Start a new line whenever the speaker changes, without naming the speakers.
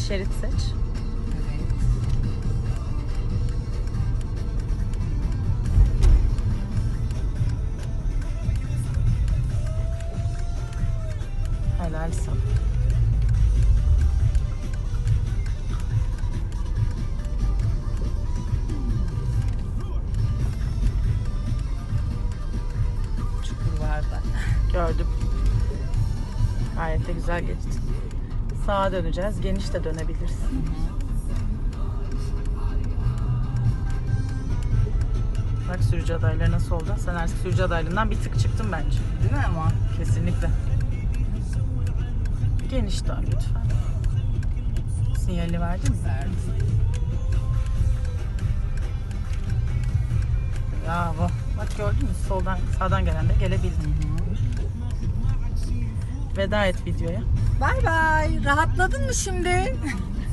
şerit seç.
Çukur var da.
Gördüm. Gayet de güzel geçti. Sağa döneceğiz. Geniş de dönebilirsin. Bak sürücü adayları nasıl oldu? Sen artık sürücü adaylığından bir tık çıktın bence.
Değil mi ama?
Kesinlikle. Geniş dön lütfen. Sinyalini verdin mi?
Verdim.
Bravo. Bak gördün mü? Soldan, sağdan gelen de gelebildi. Veda et videoya.
Bay bay. Rahatladın mı şimdi?